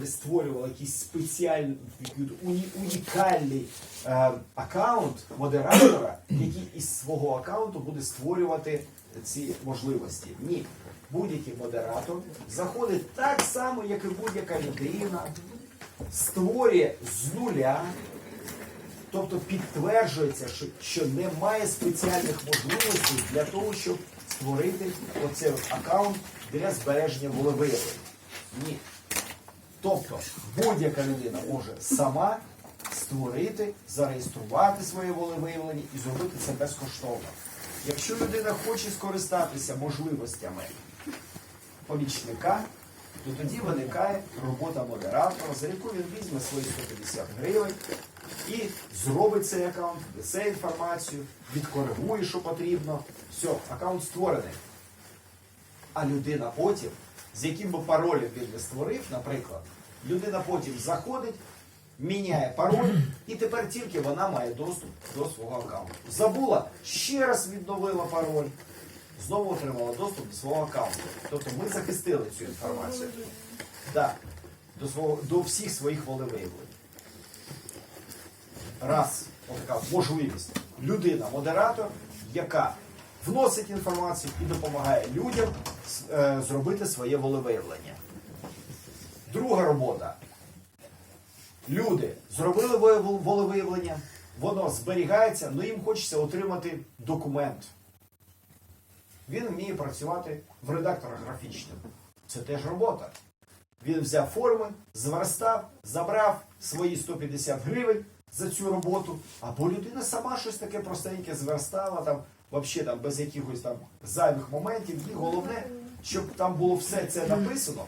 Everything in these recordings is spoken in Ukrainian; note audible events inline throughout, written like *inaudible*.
не створювали якийсь спеціальний уні- унікальний е, аккаунт модератора, який із свого аккаунту буде створювати ці можливості. Ні. Будь-який модератор заходить так само, як і будь-яка людина, створює з нуля, тобто підтверджується, що, що немає спеціальних можливостей для того, щоб створити оцей аккаунт для збереження волевиявлення. Ні. Тобто будь-яка людина може сама створити, зареєструвати своє волевиявлення і зробити це безкоштовно. Якщо людина хоче скористатися можливостями помічника, то тоді виникає робота модератора, за яку він візьме свої 150 гривень і зробить цей аккаунт, внесе інформацію, відкоригує, що потрібно. Все, аккаунт створений. А людина потім, з яким би паролем він не створив, наприклад, людина потім заходить, міняє пароль, і тепер тільки вона має доступ до свого аккаунту. Забула, ще раз відновила пароль, знову отримала доступ до свого аккаунту. Тобто ми захистили цю інформацію. Да, до, свого, до всіх своїх волевиявлень. Раз, отака можливість. Людина, модератор, яка вносить інформацію і допомагає людям зробити своє волевиявлення. Друга робота. Люди зробили воле- волевиявлення, воно зберігається, але їм хочеться отримати документ. Він вміє працювати в редакторах графічних. Це теж робота. Він взяв форми, зверстав, забрав свої 150 гривень за цю роботу, або людина сама щось таке простеньке зверстала, там, взагалі там, без якихось там зайвих моментів. І головне, щоб там було все це написано,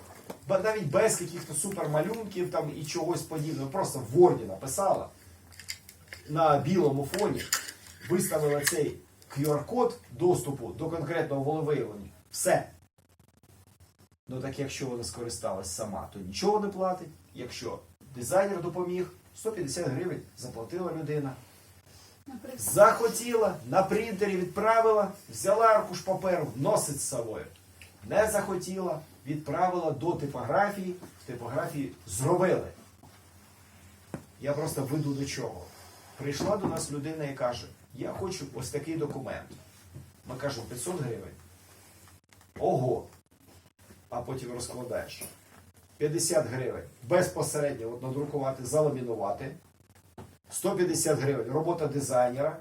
навіть без якихось супермалюнків там, і чогось подібного. Просто в Word написала на білому фоні, виставила цей QR-код доступу до конкретного волевиявлення. Все. Ну так якщо вона скористалась сама, то нічого не платить. Якщо дизайнер допоміг, 150 гривень заплатила людина. Захотіла, на принтері відправила, взяла аркуш паперу, носить з собою. Не захотіла, відправила до типографії, в типографії зробили. Я просто веду до чого. Прийшла до нас людина і каже, я хочу ось такий документ. Ми кажемо 500 гривень. Ого. А потім розкладаєш. 50 гривень безпосередньо от надрукувати, заламінувати. 150 гривень робота дизайнера,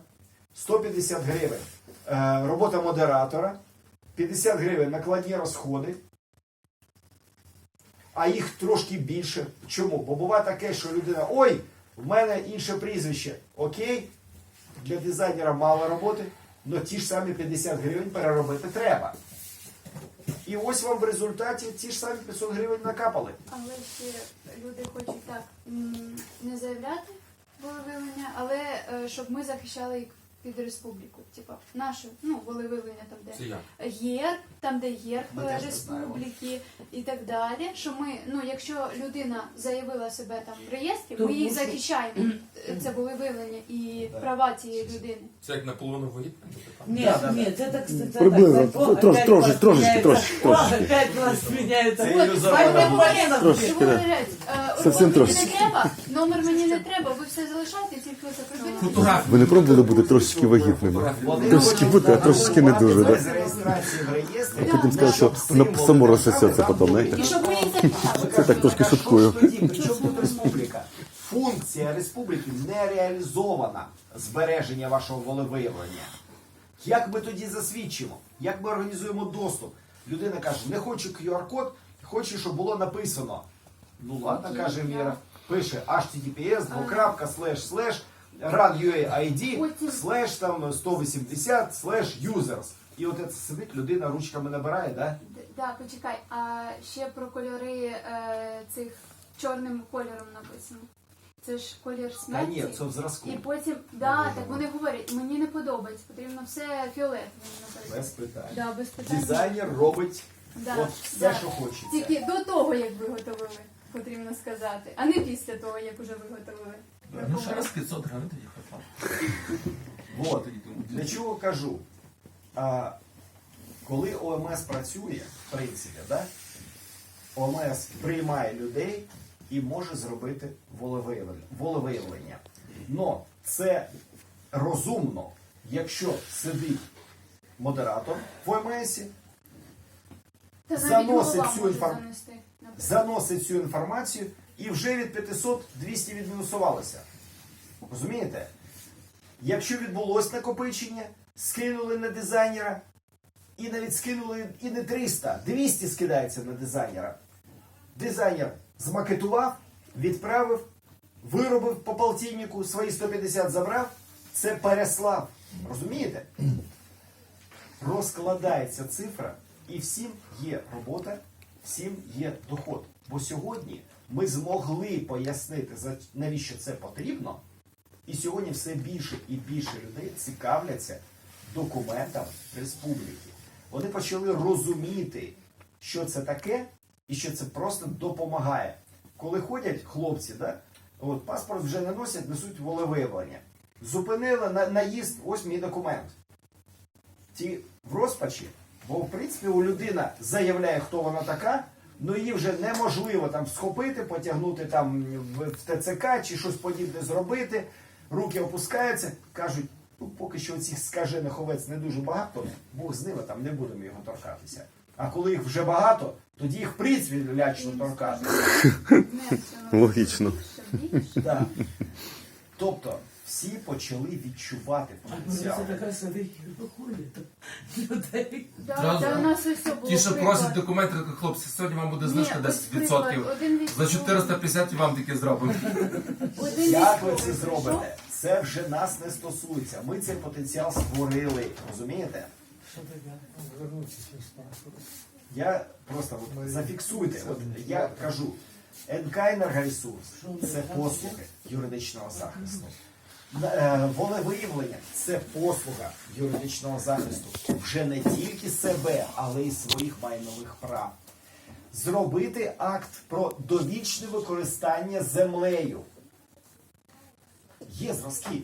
150 гривень е, робота модератора, 50 гривень накладні розходи, а їх трошки більше. Чому? Бо буває таке, що людина, ой, в мене інше прізвище. Окей, для дизайнера мало роботи, але ті ж самі 50 гривень переробити треба. І ось вам в результаті ті ж самі 500 гривень накапали. але ще люди хочуть так не заявляти волевиявлення, але е, щоб ми захищали їх під республіку. Типа наше ну, волевиявлення там, де Це як? герб, там, де герб Ми теж не республіки і так далі. Що ми, ну якщо людина заявила себе там в реєстрі, ми її може- захищаємо. Це волевиявлення і права цієї людини. Це як наполовину вагітна? Это, кстати, Приблизно. так, о, Трош- опять трошечки, трошечки, трошечки, опять вас меняется. Це робота. Полінов. Трошечки. Чому е, Совсем мені трошечки. не треба, номер мені не треба, ви все залишайте, тільки. Фотограф. Ви не пробували бути трошечки вагітними? Трошечки бути, а трошечки не дуже, да? реєстрації в реєстрі. А потім сказали, що символи само розсосеться потім, знаєте? І щоб їх. Це так трошки Так, шуткую. тоді? При чому тут республіка? Функція республіки не реалізована збереження вашого волевиявлення. Як ми тоді засвідчимо? Як ми організуємо доступ? Людина каже, не хочу QR-код, хочу, щоб було написано. Ну ладно, каже да. Міра, пише https, двокрапка, слеш, слеш, run.ua.id, слеш там 180, слеш users. І от це сидить, людина ручками набирає, да? Да, почекай, а ще про кольори е, цих чорним кольором написано. Це ж колір Та ні, це в зразку. І потім, да, так вони говорять, мені не подобається, потрібно все написати. Без питань. Да, без питань. Дизайнер робить Да, от все, да. що хочеться. Тільки до того, як виготовили, потрібно сказати, а не після того, як вже виготовили. Ну, ще раз 500 гривень тоді хапав. От. Для чого кажу? А, коли ОМС працює, в принципі, да? ОМС приймає людей, і може зробити волевиявлення. Но це розумно, якщо сидить модератор в ОМС, Заносить інформ- занести, заносить цю інформацію і вже від 500 200 відмінусувалося. Розумієте? Якщо відбулось накопичення, скинули на дизайнера, і навіть скинули і не 300, 200 скидається на дизайнера. Дизайнер змакетував, відправив, виробив по полтиннику, свої 150 забрав, це переслав. Розумієте? розкладається цифра, і всім є робота, всім є доход. Бо сьогодні ми змогли пояснити, навіщо це потрібно, і сьогодні все більше і більше людей цікавляться документами республіки. Вони почали розуміти, що це таке, і що це просто допомагає. Коли ходять хлопці, да, от паспорт вже не носять, несуть волевиявлення. Зупинили на наїзд, ось мій документ ті в розпачі, бо в принципі у людина заявляє, хто вона така, ну її вже неможливо там схопити, потягнути там в ТЦК чи щось подібне зробити. Руки опускаються, кажуть, ну поки що цих скажених овець не дуже багато, Бог з ними там не будемо його торкатися. А коли їх вже багато, тоді їх принципі лячно це *laughs* Логічно. Тобто всі почали відчувати потенціал. Це така сидить ходить людей. Да, у нас було Ті, що просять документи, кажуть, хлопці, сьогодні вам буде знижка Ні, ось 10%. один За військовий- 450 і вам таке зробимо. один Як ви це зробите? Це вже нас не стосується. Ми цей потенціал створили. Розумієте? Я просто от, зафіксуйте. От я кажу, НК «Енергоресурс» – це послуги юридичного захисту. Е, Волевиявлення це послуга юридичного захисту вже не тільки себе, але й своїх майнових прав. Зробити акт про довічне використання землею. Є зразки.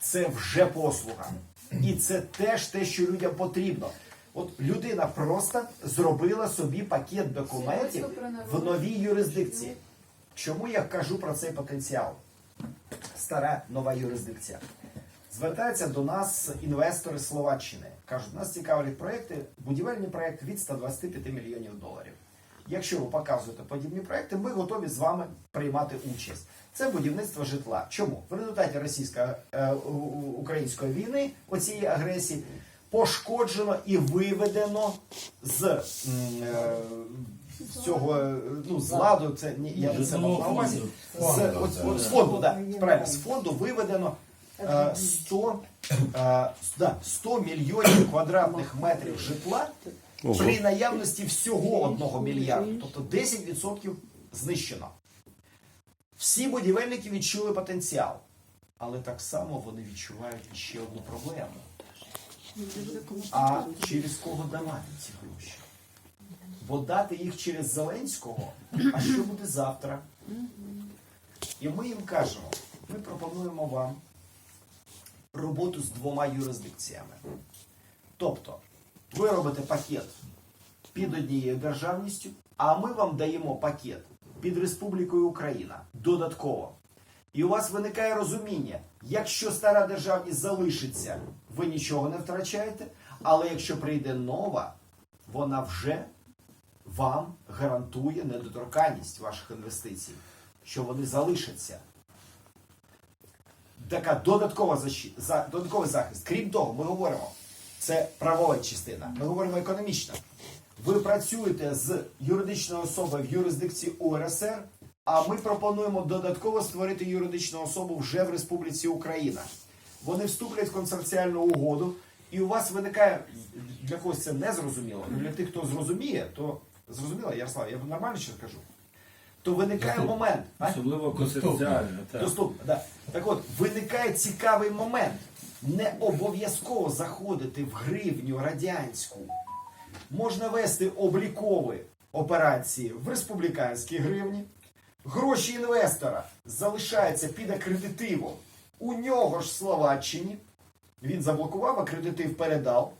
Це вже послуга. І це теж те, що людям потрібно. От людина просто зробила собі пакет документів в новій юрисдикції. Чому я кажу про цей потенціал? Стара нова юрисдикція. Звертаються до нас інвестори Словаччини. Кажуть, нас цікавлять проекти, будівельні проекти від 125 мільйонів доларів. Якщо ви показуєте подібні проекти, ми готові з вами приймати участь. Це будівництво житла. Чому? В результаті російсько-української війни, оцієї агресії, пошкоджено і виведено з е, цього е, ну, з ладу, це ні, я не це мав на увазі. З, от, з фонду, да, правильно, з фонду виведено е, 100, е, 100 мільйонів квадратних метрів житла Ого. при наявності всього 1 мільярда. Тобто 10% знищено. Всі будівельники відчули потенціал, але так само вони відчувають ще одну проблему. А через кого давати ці гроші? Бо дати їх через Зеленського, а що буде завтра? І ми їм кажемо, ми пропонуємо вам роботу з двома юрисдикціями. Тобто, ви робите пакет під однією державністю, а ми вам даємо пакет під Республікою Україна додатково. І у вас виникає розуміння, якщо стара державність залишиться, ви нічого не втрачаєте, але якщо прийде нова, вона вже вам гарантує недоторканність ваших інвестицій, що вони залишаться. Така додаткова защи- за, додатковий захист. Крім того, ми говоримо, це правова частина, ми говоримо економічно. Ви працюєте з юридичною особою в юрисдикції УРСР, а ми пропонуємо додатково створити юридичну особу вже в Республіці Україна. Вони вступлять в консорціальну угоду, і у вас виникає для когось це не зрозуміло. Ну, для тих, хто зрозуміє, то зрозуміло, Ярослав, я нормально ще кажу. То виникає момент. а? Особливо концептуально. так. Доступно, да. Так от, виникає цікавий момент. Не обов'язково заходити в гривню радянську. Можна вести облікові операції в республіканській гривні. Гроші інвестора залишаються під акредитивом. У нього ж Словаччині. Він заблокував, акредитив передав.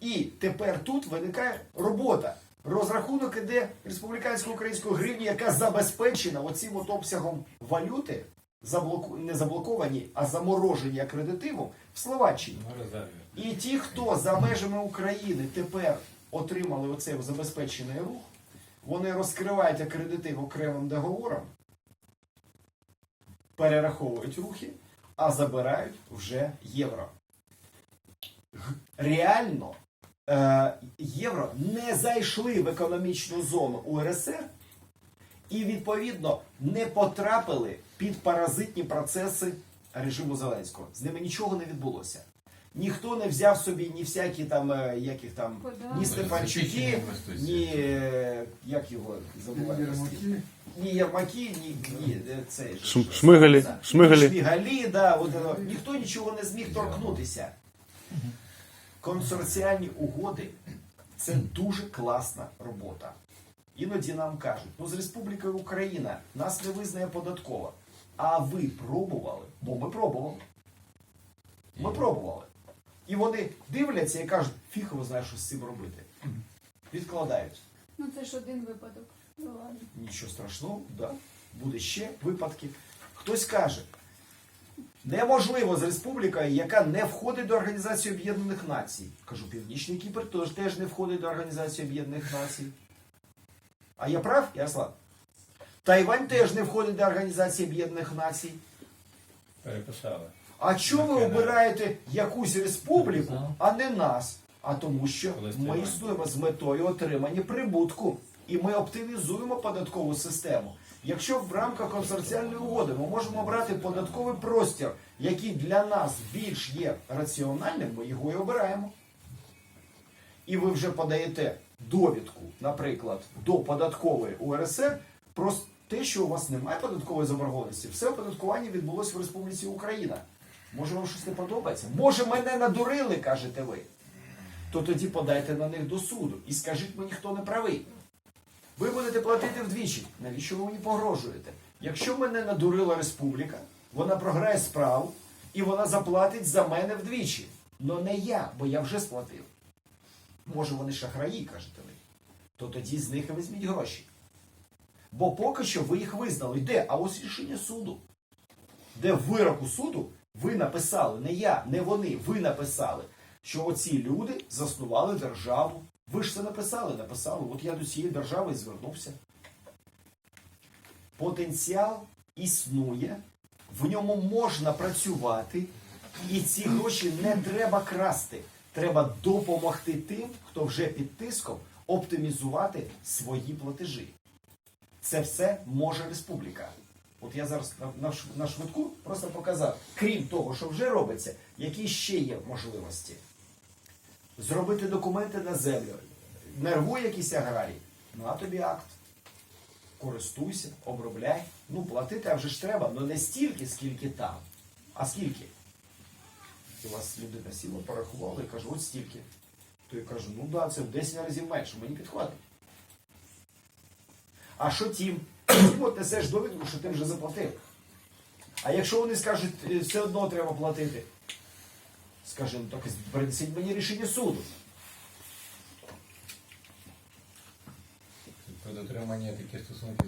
І тепер тут виникає робота. Розрахунок іде республікансько-української гривні, яка забезпечена оцим от обсягом валюти, заблоку... не заблоковані, а заморожені акредитивом в Словаччині. І ті, хто за межами України тепер отримали оцей забезпечений рух, вони розкривають акредитив окремим договором, перераховують рухи, а забирають вже євро. Реально е, євро не зайшли в економічну зону УРСР і, відповідно, не потрапили під паразитні процеси режиму Зеленського. З ними нічого не відбулося. Ніхто не взяв собі ні всякі там, е, яких там, ні Степанчуки, ні е, як його забуваю. Ні Єрмаки, ні, ні е, цей же Шм-. Шмигалі, да, от, е, ніхто нічого не зміг торкнутися. Консорціальні угоди це дуже класна робота. Іноді нам кажуть, ну з Республікою Україна нас не визнає податкова. А ви пробували? Бо ми пробували. Ми пробували. І вони дивляться і кажуть, фіг його знає, що з цим робити. Відкладають. Ну це ж один випадок. Ну ладно. Нічого страшного, да. буде ще випадки. Хтось каже, неможливо з республікою, яка не входить до Організації Об'єднаних Націй. Кажу, Північний Кіпр теж, теж не входить до Організації Об'єднаних Націй. А я прав, Ярослав? Тайвань теж не входить до Організації Об'єднаних Націй. Переписали. А чому ви обираєте якусь республіку, а не нас? А тому, що ми існуємо з метою отримання прибутку. І ми оптимізуємо податкову систему. Якщо в рамках консорціальної угоди ми можемо брати податковий простір, який для нас більш є раціональним, ми його і обираємо. І ви вже подаєте довідку, наприклад, до податкової УРСР про те, що у вас немає податкової заборгованості. Все оподаткування відбулося в Республіці Україна. Може, вам щось не подобається? Може, мене надурили, кажете ви. То тоді подайте на них до суду і скажіть мені, хто не правий. Ви будете платити вдвічі. Навіщо ви мені погрожуєте? Якщо мене надурила республіка, вона програє справу і вона заплатить за мене вдвічі. Но не я, бо я вже сплатив. Може, вони шахраї, кажете ви. То тоді з них візьміть гроші. Бо поки що ви їх визнали. Де? А ось рішення суду. Де в вироку суду ви написали, не я, не вони, ви написали, що оці люди заснували державу. Ви ж це написали, написали. От я до цієї держави звернувся. Потенціал існує, в ньому можна працювати, і ці гроші не треба красти. Треба допомогти тим, хто вже під тиском оптимізувати свої платежі. Це все може республіка. От я зараз на, швидку просто показав, крім того, що вже робиться, які ще є можливості. Зробити документи на землю. Нервує якийсь аграрій. На тобі акт. Користуйся, обробляй. Ну, платити а вже ж треба, але не стільки, скільки там. А скільки? І у вас людина сіла, порахувала і каже, от стільки. То я кажу, ну да, це в 10 разів менше, мені підходить. А що тім? Тім от несеш довідку, що ти вже заплатив. А якщо вони скажуть, «Е, все одно треба платити, скажи, ну так принесіть мені рішення суду. Дотримання таких стосунків